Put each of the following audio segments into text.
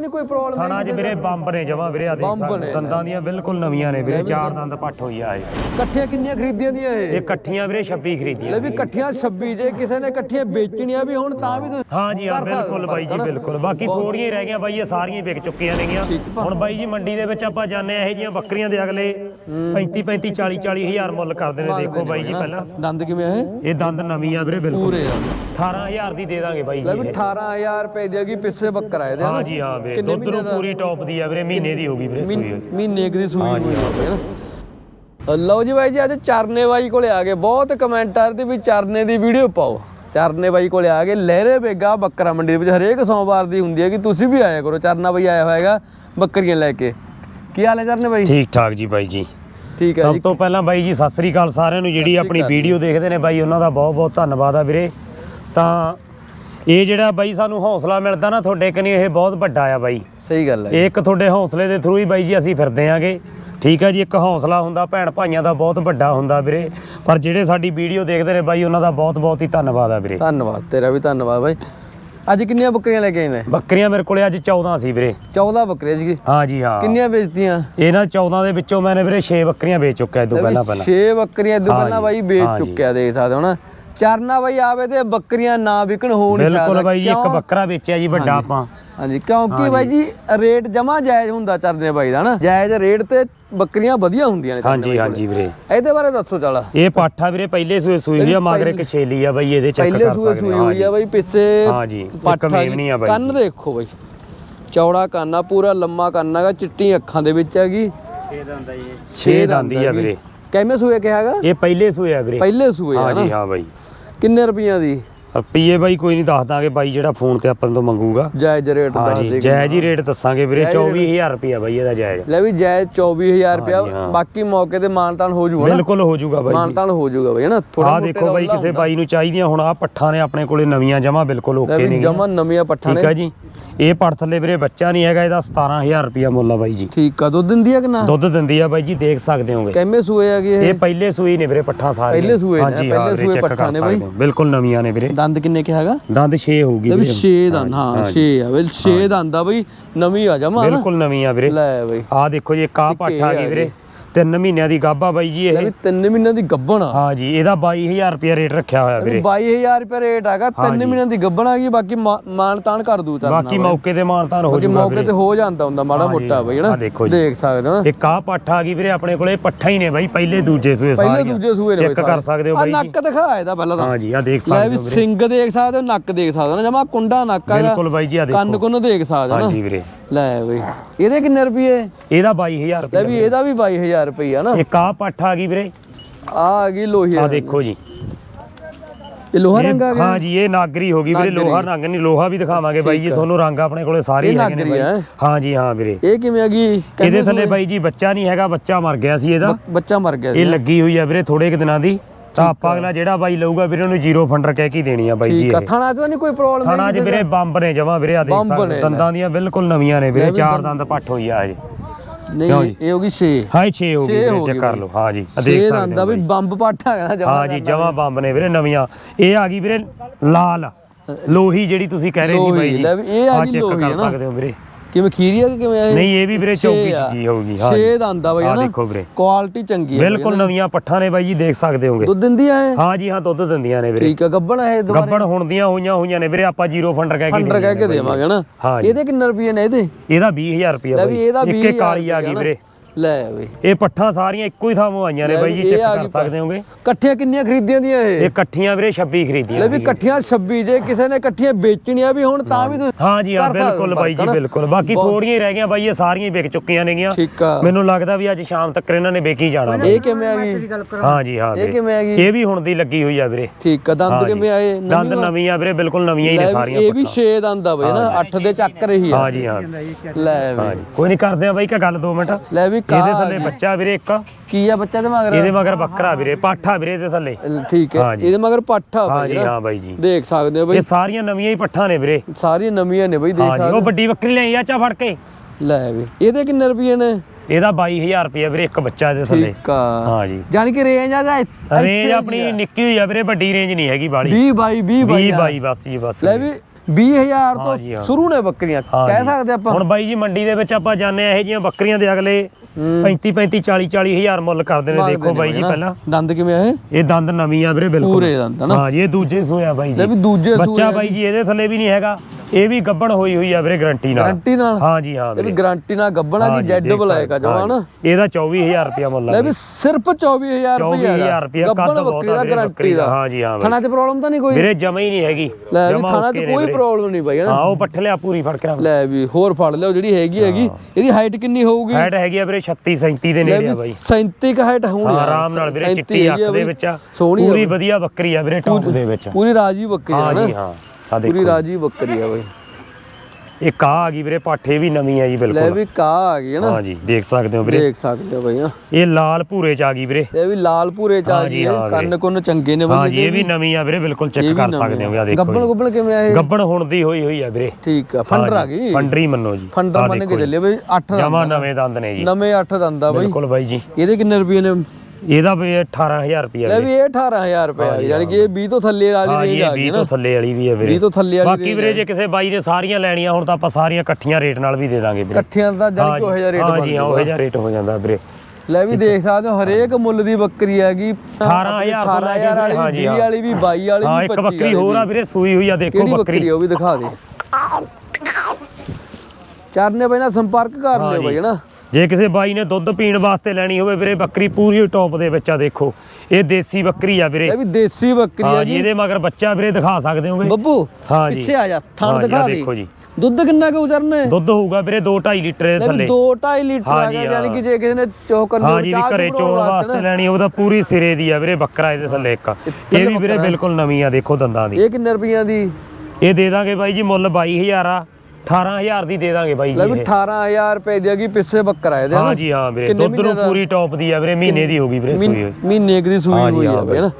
ਨਹੀਂ ਕੋਈ ਪ੍ਰੋਬਲਮ ਥਾਣਾ 'ਚ ਵੀਰੇ ਬੰਬ ਨੇ ਜਮਾ ਵੀਰੇ ਆ ਬੰਬ ਨੇ। ਦੰਦਾਂ ਦੀਆਂ ਬਿਲਕੁਲ ਨਵੀਆਂ ਨੇ ਵੀਰੇ ਚਾਰ ਦੰਦ ਪੱਠ ਹੋਈ ਆ ਇਹ। ਇਕੱਠੀਆਂ ਕਿੰਨੀਆਂ ਖਰੀਦੀਆਂ ਦੀਆਂ ਇਹ? ਇਹ ਇਕੱਠੀਆਂ ਵੀਰੇ 26 ਖਰੀਦੀਆਂ ਲੈ ਵੀ ਇਕੱਠੀਆਂ 26 ਜੇ ਕਿਸੇ ਨੇ ਇਕੱਠੀਆਂ ਵੇਚਣੀਆਂ ਵੀ ਹੁਣ ਤਾਂ ਵੀ ਤੁਸੀਂ ਹਾਂ ਜੀ ਹਾਂ ਕਰ ਸਕਦੇ ਬਿਲਕੁਲ ਬਾਈ ਜੀ ਹਨਾ? ਬਿਲਕੁਲ। ਬਾਕੀ ਥੋੜੀਆਂ ਹੀ ਰਹਿ ਗਈਆਂ ਬਾਈ ਇਹ ਸਾਰੀਆਂ ਹੀ ਵਿਕ ਚੁੱਕੀਆਂ ਨੇਗੀਆਂ। ਠੀਕ ਆ। ਹੁਣ ਬਾਈ ਜੀ ਮੰਡੀ ਦੇ ਵਿੱਚ ਆਪਾਂ ਜਾਂਦੇ ਆ ਇਹ ਜੀਆਂ ਬੱਕਰੀਆਂ ਦੇ ਅਗਲੇ 35 35 40 40 ਹਜ਼ਾਰ ਮੁੱਲ ਕਰਦੇ ਨੇ ਦੇਖੋ ਬਾਈ ਜੀ ਪਹਿਲਾਂ। ਦੰਦ ਕਿਵੇਂ ਆ ਇਹ? ਇਹ ਦੰਦ ਨਵੀਂ ਆ ਵੀਰੇ ਬਿਲਕੁਲ। ਪੂਰੇ ਆ। 18000 ਦੀ ਦੇ ਦਾਂਗੇ ਬਾਈ ਲੈ ਜੀ ਵੀ ਇਹ। 18000 ਰੁਪਏ ਦੀ ਹੈਗੀ ਪਿੱਛੇ ਬੱਕਰਾ ਇਹਦੇ ਹਾਂ? ਜੀ ਹਾਂ ਕਿੰਨੇ ਦੁੱਧ ਨੂੰ ਮਹੀਨੇ ਦਾ? ਪੂਰੀ ਟੌਪ ਦੀ ਆ ਵੀਰੇ ਮਹੀਨੇ ਦੀ ਹੋਗੀ ਵੀਰੇ ਸੂਈ ਹੋਈ। ਮਹੀਨੇ ਮਹੀਨੇ ਕੁ ਦੀ ਸੂਈ ਹੋਈ ਹੋਵੇ ਨਾ। ਲਓ ਜੀ ਬਾਈ ਜੀ ਅੱਜ ਚਰਨੇ ਬਾਈ ਕੋਲੇ ਆ ਗਏ। ਬਹੁਤ ਕਮੈਂਟ ਆ ਰਹੇ ਤੇ ਵੀ ਚਰਨੇ ਦੀ ਵੀਡੀਓ ਪਾਓ। ਚਰਨੇ ਬਾਈ ਕੋਲੇ ਆ ਗਏ। ਲਹਿਰੇ ਬੇਗਾ ਬੱਕਰਾ ਮੰਡੀ ਦੇ ਵਿੱਚ ਹਰੇਕ ਸੋਮਵਾਰ ਦੀ ਹੁੰਦੀ ਹੈ ਕਿ ਤੁਸੀਂ ਵੀ ਆਇਆ ਕਰੋ। ਚਰਨਾ ਬਾਈ ਆਇਆ ਹੋਏਗਾ ਬੱਕਰੀਆਂ ਲੈ ਕੇ। ਕੀ ਹਾਲ ਹੈ ਚਰਨੇ ਬਾਈ? ਠੀਕ ਠਾਕ ਜੀ ਬਾਈ ਜੀ। ਠੀਕ ਹੈ ਸਭ ਜੀ। ਤੋਂ ਪਹਿਲਾਂ ਬਾਈ ਜੀ ਸਤਿ ਸ੍ਰੀ ਅਕਾਲ ਸਾਰਿਆਂ ਨੂੰ। ਜਿਹੜੀ ਆਪਣੀ ਵੀਡੀਓ ਦੇਖਦੇ ਨੇ ਬਾਈ ਉਹਨਾਂ ਦਾ ਬਹੁਤ ਬਹੁਤ ਧੰਨਵਾਦ ਆ ਵੀਰੇ। ਤਾਂ ਇਹ ਜਿਹੜਾ ਬਾਈ ਸਾਨੂੰ ਹੌਸਲਾ ਮਿਲਦਾ ਨਾ ਤੁਹਾਡੇ ਕਨੀ ਇਹ ਬਹੁਤ ਵੱਡਾ ਆ ਬਾਈ। ਸਹੀ ਗੱਲ ਹੈ ਇਹ ਇੱਕ ਤੁਹਾਡੇ ਹੌਸਲੇ ਦੇ ਥਰੂ ਹੀ ਬਾਈ ਜੀ ਅਸੀਂ ਫਿਰਦੇ ਆਂਗੇ। ਠੀਕ ਹੈ ਜੀ ਇੱਕ ਹੌਸਲਾ ਹੁੰਦਾ ਭੈਣ ਭਾਈਆਂ ਦਾ ਬਹੁਤ ਵੱਡਾ ਹੁੰਦਾ ਵੀਰੇ। ਪਰ ਜਿਹੜੇ ਸਾਡੀ ਵੀਡੀਓ ਦੇਖਦੇ ਨੇ ਬਾਈ ਉਹਨਾਂ ਦਾ ਬਹੁਤ ਬਹੁਤ ਹੀ ਧੰਨਵਾਦ ਆ ਵੀਰੇ। ਧੰਨਵਾਦ ਤੇਰਾ ਵੀ ਧੰਨਵਾਦ ਬਾਈ। ਅੱਜ ਕਿੰਨੀਆਂ ਬੱਕਰੀਆਂ ਲੈ ਕੇ ਆਏ ਨੇ? ਬੱਕਰੀਆਂ ਮੇਰੇ ਕੋਲੇ ਅੱਜ 14 ਸੀ ਵੀਰੇ। 14 ਬੱਕਰੀਆਂ ਜੀ ਹਾਂ ਜੀ ਹਾਂ। ਕਿੰਨੀਆਂ ਵੇਚਤੀਆਂ? ਇਹਨਾਂ 14 ਦੇ ਵਿੱਚੋਂ ਮੈਨੇ ਵੀਰੇ 6 ਬੱਕਰੀਆਂ ਵੇਚ ਚੁੱਕਿਆ ਤੋਂ ਪਹਿਲਾਂ ਪਹਿਲਾਂ। 6 ਬੱਕਰੀਆਂ ਇਦੋਂ ਪਹਿਲਾਂ ਬਾਈ ਵੇਚ। ਚੁੱਕਿਆ ਦੇਖ ਸਕਦੇ ਹੋ ਨਾ। ਚਰਨਾ ਬਾਈ ਆਵੇ ਤੇ ਬੱਕਰੀਆਂ ਨਾ ਵਿਕਣ ਹੋ ਨਹੀਂ ਬਿਲਕੁਲ ਬਾਈ ਜੀ ਇੱਕ? ਬੱਕਰਾ ਵੇਚਿਆ ਜੀ ਵੱਡਾ ਆਪਾਂ। ਹਾਂਜੀ ਕਿਉਂਕਿ ਬਾਈ ਜੀ ਰੇਟ ਜਮਾ ਜਾਇਜ਼ ਹੁੰਦਾ ਚਰਨੇ ਬਾਈ ਦਾ ਨਾ। ਜਾਇਜ਼ ਰੇਟ ਤੇ ਬੱਕਰੀਆਂ ਵਧੀਆ ਹੁੰਦੀਆਂ ਨੇ ਹਾਂਜੀ ਹਾਂਜੀ ਵੀਰੇ। ਇਹਦੇ ਬਾਰੇ ਦੱਸੋ ਚੱਲ। ਇਹ ਪਾਠਾ ਵੀਰੇ ਪਹਿਲੇ ਸੂਏ ਸੂਈ ਹੋਈ ਆ ਮਗਰ ਇੱਕ ਛੇਲੀ ਆ ਬਾਈ ਇਹਦੇ ਚੈੱਕ ਪਹਿਲੇ ਕਰ ਸੂਏ ਸਕਦੇ ਸੂਈ ਹਾਂ ਹੋਈ ਆ ਬਾਈ ਪਿੱਛੇ ਹਾਂ ਜੀ, ਇੱਕ ਪੱਠ ਆ ਮੇਮਣੀ ਆ। ਬਾਈ ਕੰਨ ਦੇਖੋ ਬਾਈ। ਚੌੜਾ ਕੰਨ ਆ ਪੂਰਾ ਲੰਮਾ ਕੰਨ ਹੈਗਾ ਚਿੱਟੀ ਅੱਖਾਂ ਦੇ ਵਿੱਚ ਹੈਗੀ। 6 ਦੰਦੀ ਆ ਵੀਰੇ। ਕਿਵੇਂ ਸੂਏ ਕਿਹਾ ਹੈਗਾ? ਇਹ ਪਹਿਲੇ ਸੂਏ ਆ ਵੀਰੇ। ਪਹਿਲੇ ਸੂਏ ਆ ਹਾਂ ਨਾ? ਹਾਂ ਬਾਈ। ਕਿੰਨੇ ਰੁਪਈਆਂ ਦੀ? ਪੀਏ ਬਾਈ ਕੋਈ ਨਹੀਂ ਦੱਸ ਦਾਂਗੇ ਬਾਈ ਜਿਹੜਾ ਫੋਨ ਤੇ ਆਪਾਂ ਤੋਂ ਮੰਗੂਗਾ। ਜਾਇਜ਼ ਰੇਟ ਦੱਸ ਜੀ ਜਾਇਜ਼ ਹੀ ਰੇਟ ਦੱਸਾਂਗੇ ਵੀਰੇ 24000 ਰੁਪਿਆ ਬਾਈ ਇਹਦਾ ਜਾਇਜ਼। ਲੈ ਵੀ ਜਾਇਜ਼ 24000 ਰੁਪਇਆ ਹਾਂ। ਬਾਕੀ ਮੌਕੇ ਤੇ ਮਾਨਤਾਨ ਹੋ ਜੂਗਾ ਬਿਲਕੁਲ ਹੋ ਜਾਊਗਾ ਬਾਈ ਮਾਨਤਾਨ ਹੋ ਜੂਗਾ ਬਈ ਨਾ? ਥੋੜਾ ਆਹ ਦੇਖੋ ਬਾਈ ਕਿਸੇ ਬਾਈ ਨੂੰ ਚਾਹੀਦੀਆਂ ਹੁਣ ਆ ਪੱਠਾਂ ਨੇ ਆਪਣੇ ਕੋਲੇ ਨਵੀਆਂ ਜਮਾ ਬਿਲਕੁਲ ਓਕੇ ਨੇ ਜਮਾ ਨਵੀਆਂ ਪੱਠਾਂ ਠੀਕ ਨੇ। ਆ ਜੀ। ਇਹ ਪੜ ਥੱਲੇ ਵੀਰੇ ਬੱਚਾ ਨਹੀਂ ਹੈਗਾ ਇਹਦਾ 17000 ਰੁਪਿਆ ਮੁੱਲ ਆ ਬਾਈ ਜੀ। ਠੀਕ ਆ ਦੁੱਧ ਦਿੰਦੀ ਆ ਕਿ ਨਾ? ਦੁੱਧ ਦਿੰਦੀ ਆ ਬਾਈ ਜੀ ਦੇਖ ਸਕਦੇ ਹੋਗੇ। ਕਿੰਨੇ ਸੂਏ ਹੈਗੇ ਇਹ? ਇਹ ਪਹਿਲੇ ਸੂਈ ਨੇ ਵੀਰੇ ਪੱਠਾਂ ਸਾਰੀਆਂ ਪਹਿਲੇ ਸੂਏ ਨੇ, ਪਹਿਲੇ ਸੂਏ ਪੱਠਾਂ ਨੇ ਬਾਈ। ਬਿਲਕੁਲ ਨਵੀਆਂ ਨੇ ਵੀਰੇ। ਦੰਦ ਕਿੰਨੇ ਕਿ ਹੈਗਾ? ਦੰਦ 6 ਹੋਊਗੀ ਵੀ ਵੀਰੇ। 6 ਦੰਦ ਹਾਂ 6 ਆ ਬਈ 6 ਦੰਦ ਆ ਬਈ ਨਵੀਂ ਆ ਜਮਾ ਬਿਲਕੁਲ ਨਵੀਂ ਆ ਵੀਰੇ। ਲੈ ਬਈ। ਆਹ ਦੇਖੋ ਜੀ ਇੱਕ ਪੱਠ ਆ ਆ ਗਈ। ਵੀਰੇ। ਤਿੰਨ ਮਹੀਨਿਆਂ ਦੀ ਗੱਭਾ ਬਾਈ ਜੀ ਲੈ ਇਹ। ਵੀ 3 ਮਹੀਨਿਆਂ ਦੀ ਗੱਬਣ ਆ। ਹਾਂ ਜੀ ਇਹਦਾ 22000 ਰੁਪਿਆ ਰੇਟ ਰੱਖਿਆ ਹੋਇਆ ਵੀਰੇ। 22000 ਰੁਪਏ ਰੇਟ ਹੈਗਾ 3 ਮਹੀਨਿਆਂ ਦੀ ਗੱਬਣ ਆ ਗਈ ਬਾਕੀ ਮਾਨਤਾਨ ਕਰ ਦੂ ਚੱਲਣਾ ਬਾਕੀ ਮੌਕੇ ਤੇ ਮਾਨਤਾਨ ਹੋ ਜੂਗਾ ਮੌਕੇ ਤੇ ਹੋ ਜਾਂਦਾ ਹੁੰਦਾ ਮਾੜਾ ਹਾਂ ਮੋਟਾ ਬਈ ਨਾ ਆਹ ਦੇਖੋ ਜੀ। ਦੇਖ ਸਕਦੇ ਹੋ ਨਾ। ਇੱਕ ਆਹ ਪੱਠ ਆ ਗਈ ਵੀਰੇ ਆਪਣੇ ਕੋਲੇ ਪੱਠਾ ਹੀ ਨੇ ਬਾਈ ਪਹਿਲੇ ਦੂਜੇ ਸੂਏ ਪਹਿਲੇ ਸਾਰੀਆਂ। ਦੂਜੇ ਸੂਏ ਨੇ ਚੈੱਕ ਕਰ ਸਕਦੇ ਹੋ ਆ ਬਾਈ ਨੱਕ ਦਿਖਾ ਇਹਦਾ ਪਹਿਲਾਂ ਤਾਂ। ਹਾਂ ਜੀ ਆ ਦੇਖ ਲੈ ਸਕਦੇ ਵੀ ਹੋ ਵੀਰੇ। ਸਿੰਗ ਦੇਖ ਸਕਦੇ ਹੋ ਨੱਕ ਦੇਖ ਸਕਦੇ ਹੋ ਨਾ ਜਮਾ ਕੁੰਡਾ ਨੱਕ ਹੈਗਾ। ਬਿਲਕੁਲ ਬਾਈ ਜੀ ਆ ਕੰਨ ਦੇਖੋ ਕੁੰਨ ਦੇਖ ਸਕਦੇ ਹੋ ਹਾਂ ਨਾ। ਜੀ ਵੀਰੇ। ਲੈ ਬਈ। ਇਹਦੇ ਕਿੰਨੇ ਰੁਪਏ ਇਹਦਾ 22000 ਲੈ ਰੁਪਿਆ ਵੀ ਇਹਦਾ ਵੀ 22000 ਰੁਪਈਆ ਨਾ। ਇੱਕ ਆਹ ਪੱਠ ਆ ਗਈ ਵੀਰੇ। ਆ ਆ ਗਈ ਲੋਹੀ ਆ ਦੇਖੋ ਜੀ। ਇਹ ਲੋਹਾ ਰੰਗ ਆ ਗਿਆ? ਹਾਂ ਜੀ ਇਹ ਨਾਗਰੀ ਹੋ ਗਈ ਵੀਰੇ। ਲੋਹਾ ਰੰਗ ਨਹੀਂ ਲੋਹਾ ਵੀ ਦਿਖਾਵਾਂਗੇ ਬਾਈ ਜੀ ਤੁਹਾਨੂੰ ਰੰਗ ਆਪਣੇ ਕੋਲੇ ਸਾਰੇ ਹੀ ਹੈਗੇ ਨੇ ਬਾਈ। ਹੈ? ਜੀ ਹਾਂ ਵੀਰੇ। ਇਹ ਕਿਵੇਂ ਆ ਗਈ? ਇਹਦੇ ਥੱਲੇ? ਬਾਈ ਜੀ ਬੱਚਾ ਨਹੀਂ ਹੈਗਾ ਬੱਚਾ ਮਰ ਗਿਆ ਸੀ ਇਹਦਾ। ਬੱਚਾ ਮਰ ਗਿਆ ਇਹ ਲੱਗੀ ਹੋਈ ਆ ਵੀਰੇ ਥੋੜੇ ਕੁ ਦਿਨਾਂ ਦੀ। ਤਾਂ ਆਪਾਂ ਅਗਲਾ ਜਿਹੜਾ ਬਾਈ ਲਊਗਾ ਵੀਰੇ ਉਹਨੂੰ ਜ਼ੀਰੋ ਫੰਡਰ ਕਹਿ ਕੇ ਦੇਣੀ ਆ ਬਾਈ ਜੀ ਠੀਕ ਆ ਥਾਣਾ ਚ ਨਹੀਂ ਕੋਈ ਪ੍ਰੋਬਲਮ ਥਾਣਾ 'ਚ ਵੀਰੇ ਬੰਬ ਨੇ ਜਮਾ ਵੀਰੇ ਆ ਦੇਖ ਸਕਦੇ। ਦੰਦਾਂ ਦੀਆਂ ਬਿਲਕੁਲ ਨਵੀਆਂ ਨੇ ਵੀਰੇ ਚਾਰ ਦੰਦ ਪੱਠ ਹੋਈ ਆ ਹਜੇ। ਨਹੀਂ ਇਹ ਹੋ ਗਈ 6 ਹਾਂ 6 ਹੋ ਗਈ ਚੈੱਕ ਕਰ। ਲਓ। ਹਾਂ ਜੀ ਆ 6 ਦੇਖ ਸਕਦੇ ਹੋ ਵੀ। ਬੰਬ ਪਾਠਾ ਹੈਗਾ ਜਮਾ ਹਾਂ ਜੀ ਜਮਾ ਬੰਬ ਨੇ ਵੀਰੇ ਨਵੀਆਂ। ਇਹ ਆ ਗਈ ਵੀਰੇ ਲਾਲ। ਲੋਹੀ ਜਿਹੜੀ ਤੁਸੀਂ ਕਹਿ ਰਹੇ ਸੀ ਬਾਈ ਜੀ। ਇਹ ਆ ਗਈ ਲੋਹੀ ਕਰ ਹੈ ਨਾ। ਸਕਦੇ ਹੋ ਵੀਰੇ। ਕਿਵੇਂ ਖੀਰੀ ਆ ਕਿ ਕਿਵੇਂ ਆ ਇਹ? ਨਹੀਂ ਇਹ ਵੀ ਵੀਰੇ ਛੇ 24 ਆ। ਹੋਊਗੀ ਹਾਂ ਛੇ। ਦਾ ਆਂਦਾ ਬਾਈ ਆਹ ਹਨਾ? ਦੇਖੋ ਵੀਰੇ। ਕੁਆਲਿਟੀ ਚੰਗੀ ਹੈ ਬਿਲਕੁਲ ਨਵੀਆਂ ਪੱਠਾਂ ਨੇ ਬਾਈ ਜੀ ਦੇਖ ਸਕਦੇ ਹੋਗੇ। ਦੁੱਧ ਦਿੰਦੀ ਆ ਇਹ? ਹਾਂ ਜੀ ਹਾਂ ਦੁੱਧ ਦਿੰਦੀਆਂ ਨੇ ਵੀਰੇ। ਠੀਕ ਆ ਗੱਬਣ ਇਹ ਦੁਬਾਰਾ? ਗੱਬਣ ਹੁਣ ਦੀਆਂ ਹੋਈਆਂ ਹੋਈਆਂ ਨੇ ਵੀਰੇ ਆਪਾਂ ਜ਼ੀਰੋ ਫੰਡਰ ਕਹਿ ਕੇ ਫੰਡਰ ਕਹਿ ਕੇ ਆ ਦੇਵਾਂਗੇ ਨਾ ਹਾਂ ਜੀ। ਇਹਦੇ ਕਿੰਨੇ ਰੁਪਏ ਨੇ ਇਹਦੇ? ਇਹਦਾ 20000 ਰੁਪਏ ਲੈ ਵੀ ਇਹਦਾ 20000 ਇੱਕੇ ਕਾਲੀ ਆ ਗਈ ਵੀਰੇ। ਲੈ ਬਈ ਇਹ ਪੱਠਾਂ ਸਾਰੀਆਂ ਇੱਕੋ ਹੀ ਥਾਂ ਆਈਆਂ ਨੇ ਬਾਈ ਜੀ ਚੈੱਕ ਕਰ ਸਕਦੇ ਹੋਗੇ? ਇਕੱਠੀਆਂ ਕਿੰਨੀਆਂ ਖਰੀਦੀਆਂ ਦੀਆਂ ਇਹ? ਇਹ ਇਕੱਠੀਆਂ ਵੀਰੇ 26 ਖਰੀਦੀਆਂ ਲੈ ਵੀ ਇਕੱਠੀਆਂ 26 ਜੇ ਕਿਸੇ ਨੇ ਇਕੱਠੀਆਂ ਵੇਚਣੀਆਂ ਵੀ ਹੁਣ ਤਾਂ ਵੀ ਤੁਸੀਂ ਹਾਂ ਜੀ ਹਾਂ ਬਿਲਕੁਲ ਬਾਈ ਜੀ? ਬਿਲਕੁਲ। ਬਾਕੀ ਥੋੜੀਆਂ ਹੀ ਰਹਿ ਗਈਆਂ ਬਾਈ ਇਹ ਸਾਰੀਆਂ ਹੀ ਵਿਕ ਚੁੱਕੀਆਂ ਨੇਗੀਆਂ। ਮੈਨੂੰ ਲੱਗਦਾ ਵੀ ਅੱਜ ਸ਼ਾਮ ਤੱਕ ਇਹਨਾਂ ਨੇ ਵੇਚੀ ਜਾਣਾ ਬਾਈ। ਇਹ ਕਿਵੇਂ ਆ ਗਈ? ਹਾਂ ਜੀ ਹਾਂ ਇਹ ਕਿਵੇਂ ਆ ਗਈ? ਇਹ ਵੀ ਹੁਣ ਦੀ ਲੱਗੀ ਹੋਈ ਆ ਵੀਰੇ। ਠੀਕ ਆ ਦੰਦ ਕਿਵੇਂ। ਆਏ ਦੰਦ ਨਵੀਂ ਆ ਵੀਰੇ ਬਿਲਕੁਲ ਨਵੀਆਂ ਹੀ ਨੇ ਸਾਰੀਆਂ ਇਹ ਵੀ 6 ਦੰਦ ਆ ਬਈ ਨਾ? 8 ਦੇ ਚੱਕ ਰਹੀ ਆ। ਹਾਂ ਜੀ ਹਾਂ। ਲੈ ਜੀ। ਕੋਈ ਨਹੀਂ ਕਰਦੇ ਆ ਬਾਈ ਕਾ ਗੱਲ 2 ਮਿੰਟ। ਲੈ ਵੀ ਇਹਦੇ ਕਾ ਥੱਲੇ ਬੱਚਾ ਵੀਰੇ ਇੱਕ। ਕੀ ਆ ਬੱਚਾ ਤੇ ਮਗਰ? ਇਹਦੇ ਮਗਰ ਬੱਕਰਾ ਵੀਰੇ ਪਾਠਾ ਵੀਰੇ ਇਹਦੇ ਥੱਲੇ। ਠੀਕ ਹੈ। ਹਾਂ। ਇਹਦੇ ਮਗਰ ਪਾਠਾ ਹਾਂ ਬਈ ਜੀ ਹਾਂ ਬਾਈ ਜੀ। ਦੇਖ ਸਕਦੇ ਹੋ ਬਈ। ਇਹ ਸਾਰੀਆਂ ਨਵੀਆਂ ਹੀ ਪੱਠਾਂ ਨੇ ਵੀਰੇ। ਸਾਰੀਆਂ ਨਵੀਆਂ ਨੇ ਬਈ ਦੇਖ ਹਾਂ ਜੀ ਉਹ ਵੱਡੀ ਬੱਕਰੀ ਲਈ ਆ ਚਾ ਫੜ ਕੇ। ਸਕਦੇ ਲੈ ਵੀ ਇਹਦੇ ਕਿੰਨੇ ਰੁਪਏ ਨੇ? ਇਹਦਾ 22000 ਰੁਪਏ ਵੀਰੇ ਇੱਕ ਬੱਚਾ ਦੇ ਥੱਲੇ। ਠੀਕ ਆ। ਹਾਂ ਜੀ ਜਾਣੀ ਕਿ ਰੇਂਜ ਆ ਜਾ ਰੇਂਜ ਆਪਣੀ ਨਿੱਕੀ ਹੋਈ ਆ ਵੀਰੇ ਵੱਡੀ ਰੇਂਜ ਨਹੀਂ ਹੈਗੀ ਬਾਲੀ। 20 ਬਾਈ 20 ਬਾਈ 20 22 ਬਸ ਜੀ ਬਸ ਲੈ ਵੀ 20000 ਤੋਂ ਹਾਂ। ਸ਼ੁਰੂ ਨੇ ਬੱਕਰੀਆਂ ਹਾਂ ਕਹਿ ਜੀ। ਸਕਦੇ ਆਪਾਂ। ਹੁਣ ਬਾਈ ਜੀ ਮੰਡੀ ਦੇ ਵਿੱਚ ਆਪਾਂ ਜਾਂਦੇ ਆ ਇਹ ਜੀਆਂ ਬੱਕਰੀਆਂ ਦੇ ਅਗਲੇ 35 35 40 40 ਹਜ਼ਾਰ ਮੁੱਲ ਕਰਦੇ ਨੇ ਦੇਖੋ ਬਾਈ ਜੀ। ਪਹਿਲਾਂ। ਦੰਦ ਕਿਵੇਂ ਆ ਇਹ? ਇਹ ਦੰਦ ਨਵੀਂ ਆ ਵੀਰੇ ਬਿਲਕੁਲ। ਪੂਰੇ ਦੰਦ ਨਾ? ਹਾਂ ਜੀ ਇਹ ਦੂਜੇ ਸੂਆ ਬਾਈ ਲੈ ਜੀ ਵੀ ਦੂਜੇ ਸੂਏ ਬੱਚਾ ਆ ਬਾਈ ਜੀ ਇਹਦੇ ਥੱਲੇ ਵੀ ਨਹੀਂ ਹੈਗਾ। ਇਹ ਵੀ ਗੱਬਣ ਹੋਈ ਹੋਈ ਆ ਵੀਰੇ ਗਰੰਟੀ ਨਾਲ। ਗਾਰੰਟੀ ਨਾਲ? ਹਾਂ ਜੀ ਹਾਂ ਇਹ ਵੀ ਗਾਰੰਟੀ ਨਾਲ ਗੱਬਣਾ ਦੀ ਜੀ, ਜੈਡ ਜਵਾਨ ਜੀ। ਇਹਦਾ 24000 ਰੁਪਇਆ ਮੁੱਲ ਆ ਲੈ ਵੀ। ਸਿਰਫ 24000 ਰੁਪਏ 24000 ਰੁਪਇਆ ਗੱਬਣ ਬੱਕਰੀ ਆ ਦਾ ਗਾਰੰਟੀ ਦਾ। ਹਾਂ ਜੀ, ਹਾਂ। ਥਣਾ 'ਚ ਪ੍ਰੋਬਲਮ ਤਾਂ ਨਹੀਂ ਕੋਈ? ਵੀਰੇ ਜਮਾ ਹੀ ਨਹੀਂ ਹੈਗੀ। ਲੈ ਵੀ ਥਣਾ ਨੇ ਕੋਈ। ਪ੍ਰੋਬਲਮ ਨਹੀਂ ਬਾਈ ਹਾਂ ਉਹ ਪੱਠ ਲਿਆ ਪੂਰੀ ਫੜ ਕੇ ਲੈ ਵੀ ਹੋਰ ਫੜ ਲਿਓ ਜਿਹੜੀ ਹੈਗੀ ਹੈਗੀ। ਇਹਦੀ ਹਾਈਟ ਕਿੰਨੀ ਹੋਊਗੀ? ਹਾਈਟ ਹੈਗੀ ਆ ਵੀਰੇ 36 37 ਦੇ ਨੇੜੇ ਆ ਬਾਈ। 37 ਕ ਹਾਈਟ ਹੋਣੀ ਆ। ਆਰਾਮ ਨਾਲ ਵੀਰੇ 37 ਚਿੱਟੀ ਆ ਅੱਖ ਦੇ। ਵਿੱਚ ਆ। ਆ ਪੂਰੀ। ਵਧੀਆ ਬੱਕਰੀ ਆ ਵੀਰੇ ਟੌਪ ਦੇ ਵਿੱਚ। ਪੂਰੀ ਰਾਜੀ ਬੱਕਰੀ ਹਾਂ ਹੈ ਜੀ ਹਾਂ। ਆ ਪੂਰੀ ਦੇਖੋ ਰਾਜੀ ਬੱਕਰੀ ਆ ਬਾਈ। ਇਹ ਕਾ ਆ ਗਈ ਵੀਰੇ ਪਾਠੇ ਵੀ ਨਵੀਂ ਆ ਜੀ ਲੈ ਬਿਲਕੁਲ ਵੀ ਕਾ ਆ ਗਈ ਹੈ ਨਾ। ਹਾਂ ਜੀ ਦੇਖ ਸਕਦੇ ਹੋ ਵੀਰੇ। ਦੇਖ ਸਕਦੇ ਹੋ ਬਾਈ ਨਾ। ਇਹ ਲਾਲ ਭੂਰੇ ਚ ਆ ਗਈ ਵੀਰੇ। ਇਹ ਵੀ ਲਾਲ ਪੂਰੇ ਚ ਆ ਹਾਂ ਗਈ ਜੀ, ਹੈ। ਹਾਂ ਕੰਨ ਵੀਰੇ। ਕੁੰਨ ਚੰਗੇ ਨੇ ਹਾਂ ਬਾਈ ਜੀ ਇਹ ਵੀ ਨਵੀਂ ਆ ਵੀਰੇ ਬਿਲਕੁਲ ਚੈੱਕ ਕਰ ਸਕਦੇ ਹੋ। ਆ। ਦੇਖੋ ਗੱਬਣ ਜੀ। ਗੁੱਬਣ ਕਿਵੇਂ ਆ ਇਹ? ਗੱਬਣ ਹੁਣ ਦੀ ਹੋਈ ਹੋਈ ਆ ਵੀਰੇ। ਠੀਕ ਆ ਫੰਡਰ ਆ ਗਈ। ਫੰਡਰੀ ਮੰਨੋ ਜੀ। ਫੰਡਰ ਮੰਨ ਕੇ ਚੱਲੇ ਬਈ 8 ਜਮਾ ਨਵੇਂ ਦੰਦ ਨੇ ਜੀ। ਨਵੇਂ 8 ਦੰਦਾ ਬਾਈ। ਬਿਲਕੁਲ ਬਾਈ ਜੀ। ਇਹਦੇ ਕਿੰਨੇ ਰੁਪਏ ਨੇ? ਇਹਦਾ ਵੀ 18000 ਰੁਪਿਆ ਲੈ ਵੀ ਇਹ 18000 ਰੁਪਏ ਯਾਨੀ ਕਿ ਇਹ 20 ਤੋਂ ਥੱਲੇ ਵਾਲੀ ਹਾਂ ਰੇਂਜ ਇਹ ਆ ਗਈ 20 ਨਾ। ਤੋਂ ਥੱਲੇ ਵਾਲੀ ਵੀ ਹੈ ਵੀਰੇ। 20 ਤੋਂ ਥੱਲੇ ਵਾਲੀ ਬਾਕੀ ਵੀਰੇ ਜੇ ਕਿਸੇ ਬਾਈ ਨੇ ਸਾਰੀਆਂ ਲੈਣੀਆਂ ਹੁਣ ਤਾਂ ਆਪਾਂ ਸਾਰੀਆਂ ਇਕੱਠੀਆਂ ਰੇਟ ਨਾਲ ਵੀ ਦੇ ਦਾਂਗੇ ਵੀਰੇ। ਇਕੱਠਿਆਂ ਦਾ ਜਾਨੀ ਕਿ ਉਹ ਜਿਹਾ ਰੇਟ ਹਾਂ ਬਣ ਜੀ ਹਾਂ ਉਹ ਜਿਹਾ ਰੇਟ ਹੋ ਜਾਂਦਾ ਵੀਰੇ। ਲੈ ਵੀ ਦੇਖ ਸਕਦੇ ਹੋ ਹਰੇਕ ਮੁੱਲ ਦੀ ਬੱਕਰੀ ਹੈਗੀ। 18000 ਤੋਂ ਲੈ ਕੇ 18000 ਵਾਲੀ ਹਾਂ ਵੀ ਜੀ, 20 ਵਾਲੀ ਵੀ 22 ਵਾਲੀ ਹਾਂ ਵੀ ਇੱਕ 25 ਬੱਕਰੀ ਹੋਰ ਆ ਵੀਰੇ ਸੂਈ ਹੋਈ ਆ ਦੇਖੋ ਬੱਕਰੀ। ਉਹ ਵੀ ਦਿਖਾ ਦੇ। ਚਰਨੇ ਬਈ ਨਾਲ ਸੰਪਰਕ ਕਰ ਲਿਓ ਬਈ ਨਾ? ਜੇ ਕਿਸੇ ਬਾਈ ਨੇ ਦੁੱਧ ਪੀਣ ਵਾਸਤੇ ਲੈਣੀ ਹੋਵੇ ਵੀਰੇ ਬੱਕਰੀ ਪੂਰੀ ਟੌਪ ਦੇ ਵਿੱਚ ਆ ਦੇਖੋ। ਇਹ ਦੇਸੀ ਬੱਕਰੀ ਆ ਵੀਰੇ। ਇਹ ਵੀ ਦੇਸੀ ਬੱਕਰੀ ਆ ਜੀ। ਇਹਦੇ ਮਗਰ ਬੱਚਾ ਵੀਰੇ ਦਿਖਾ ਸਕਦੇ ਹੋਗੇ? ਬੱਬੂ ਹਾਂ ਜੀ। ਪਿੱਛੇ ਆ ਜਾ ਜੀ, ਦਿਖਾ ਦੇ। ਦੇਖੋ ਜੀ। ਦੁੱਧ ਕਿੰਨਾ ਕੁ ਚਰਨੇ ਦੁੱਧ ਹੋਊਗਾ ਵੀਰੇ 2.5 ਲੀਟਰ ਦੇ ਥੱਲੇ। 2.5 ਲੀਟਰ ਆ ਗਿਆ ਯਾਨੀ। ਕਿ ਜੇ ਕਿਸੇ ਨੇ ਚੋਹ ਕਰਨੀ ਹਾਂ ਜੀ ਘਰੇ ਚੋਣ ਵਾਸਤੇ ਲੈਣੀ ਉਹਦਾ ਪੂਰੀ ਸਿਰੇ ਦੀ ਆ ਵੀਰੇ ਬੱਕਰਾ ਇਹਦੇ ਥੱਲੇ ਇੱਕ। ਇਹ ਵੀ ਵੀਰੇ ਬਿਲਕੁਲ ਨਵੀਂ ਆ ਦੇਖੋ ਦੰਦਾਂ ਦੀ। ਇਹ ਕਿੰਨੇ ਰੁਪਈਆਂ ਦੀ? ਇਹ ਦੇ ਦਾਂਗੇ ਬਾਈ ਜੀ ਮੁੱਲ 22000 ਆ। 18000 ਦੀ ਦੇ ਦਾਂਗੇ ਬਾਈ ਲੈ ਜੀ ਵੀ ਇਹ। 18000 ਰੁਪਏ ਦੀ ਹੈਗੀ ਪਿੱਛੇ ਬੱਕਰਾ ਇਹਦੇ ਹਾਂ ਨਾ ਜੀ ਹਾਂ ਵੀਰੇ ਕਿੰਨੇ ਦੁੱਧ ਨੂੰ ਮਹੀਨੇ ਦਾ? ਪੂਰੀ ਟੌਪ ਦੀ ਆ ਵੀਰੇ ਮਹੀਨੇ ਦੀ ਹੋਗੀ ਵੀਰੇ ਸੂਈ ਹੋਈ। ਮਹੀਨੇ ਕੁ ਦੀ ਸੂਈ ਹਾਂ ਜੀ, ਹੋਈ ਹਾਂ ਆ ਬਈ ਨਾ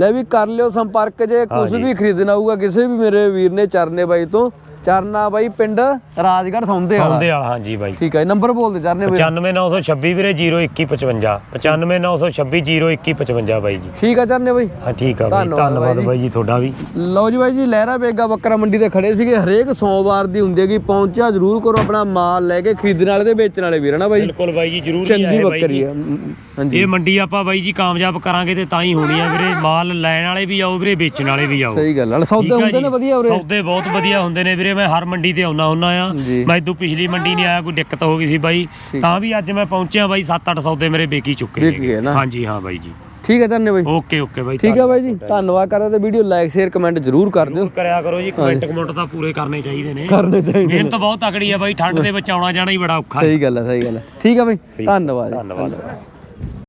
ਲੈ ਵੀ ਕਰ ਲਿਓ ਸੰਪਰਕ ਜੇ ਕੁਝ ਵੀ ਖਰੀਦਣਾ ਹੋਊਗਾ ਕਿਸੇ ਵੀ ਮੇਰੇ ਵੀਰ ਨੇ ਚਰਨੇ ਬਾਈ ਤੋਂ ਚਰਨਾ ਬਾਈ ਪਿੰਡ ਰਾਜਗੜ੍ਹ ਸੌਂਦੇ ਵਾਲਾ। ਸੌਂਦੇ ਵਾਲਾ ਹਾਂ ਜੀ ਬਾਈ। ਠੀਕ ਹੈ ਨੰਬਰ ਬੋਲ ਦੇ ਚਰਨੇ ਬਾਈ। 95926 ਵੀਰੇ 0125 95926 0125 ਬਾਈ ਜੀ। ਠੀਕ ਆ ਚਰਨੇ ਬਾਈ। ਹਾਂ ਠੀਕ ਆ ਬਾਈ। ਧੰਨਵਾਦ ਬਾਈ ਜੀ। ਤੁਹਾਡਾ ਵੀ। ਲਓ ਜੀ ਬਾਈ ਜੀ ਲਹਿਰਾ ਬੇਗਾ ਬੱਕਰਾ ਮੰਡੀ ਤੇ ਖੜੇ ਸੀਗੇ। ਹਰੇਕ ਸੋਮਵਾਰ ਦੀ ਹੁੰਦੀ ਹੈਗੀ ਪਹੁੰਚਿਆ ਜ਼ਰੂਰ ਕਰੋ ਆਪਣਾ ਮਾਲ ਲੈ ਕੇ ਖਰੀਦਣ ਵਾਲੇ ਤੇ ਵੇਚਣ ਵਾਲੇ ਵੀਰ ਨਾ ਬਾਈ? ਬਿਲਕੁਲ ਬਾਈ ਜੀ ਜ਼ਰੂਰ ਚੰਗੀ ਬੱਕਰੀ ਆ। ਹਾਂਜੀ ਇਹ ਮੰਡੀ ਆਪਾਂ ਬਾਈ ਜੀ ਕਾਮਯਾਬ ਕਰਾਂਗੇ ਤੇ ਤਾਂ ਹੀ ਹੋਣੀ ਆ ਵੀਰੇ। ਮਾਲ ਲੈਣ ਵਾਲੇ ਵੀ ਆਓ ਵੀਰੇ ਵੇਚਣ ਵਾਲੇ ਵੀ ਆਓ। ਸਹੀ ਗੱਲ ਆ। ਸੌਦੇ ਹੁੰਦੇ ਨੇ। ਵਧੀਆ ਉਰੇ। ਸੌਦੇ ਬਹੁਤ ਵਧੀਆ ਹੁੰਦੇ ਨੇ ਵੀਰੇ। ਮੈਂ ਹਰ ਮੰਡੀ ਤੇ ਆਉਣਾ ਹੁੰਨਾ ਆ। ਮੈਂ ਇਦੋਂ ਪਿਛਲੀ ਮੰਡੀ ਨਹੀਂ ਆਇਆ ਕੋਈ ਦਿੱਕਤ ਹੋ ਗਈ ਸੀ ਬਾਈ। ਤਾਂ ਵੀ ਅੱਜ ਮੈਂ ਪਹੁੰਚਿਆ ਬਾਈ 7-8 ਸੌਦੇ ਮੇਰੇ ਵੇਚੀ ਚੁੱਕੇ ਨੇ। ਨਾ। ਹਾਂਜੀ ਹਾਂ ਬਾਈ ਜੀ। ਠੀਕ ਹੈ ਚਰਨੇ ਬਾਈ। ਓਕੇ ਓਕੇ ਬਾਈ ਠੀਕ ਹੈ ਬਾਈ ਜੀ। ਧੰਨਵਾਦ ਕਰਦਾ ਤੇ ਵੀਡੀਓ ਲਾਈਕ ਸ਼ੇਅਰ ਕਮੈਂਟ ਜ਼ਰੂਰ ਕਰ ਦਿਓ। ਕਰਿਆ ਕਰੋ ਜੀ। ਕਮੈਂਟ ਕਮੈਂਟ ਤਾਂ ਪੂਰੇ ਕਰਨੇ ਚਾਹੀਦੇ ਨੇ। ਕਰਨੇ ਚਾਹੀਦੇ ਮਿਹਨਤ ਬਹੁਤ ਤਕੜੀ ਆ ਬਾਈ। ਠੰਡ ਦੇ ਵਿੱਚ ਆਉਣਾ ਜਾਣਾ ਹੀ ਬੜਾ ਔਖਾ। ਹੈ ਸਹੀ ਗੱਲ ਹੈ ਸਹੀ ਗੱਲ ਹੈ ਠੀਕ ਹੈ ਬਾਈ। ਧੰਨਵਾਦ। ਧੰਨਵਾਦ।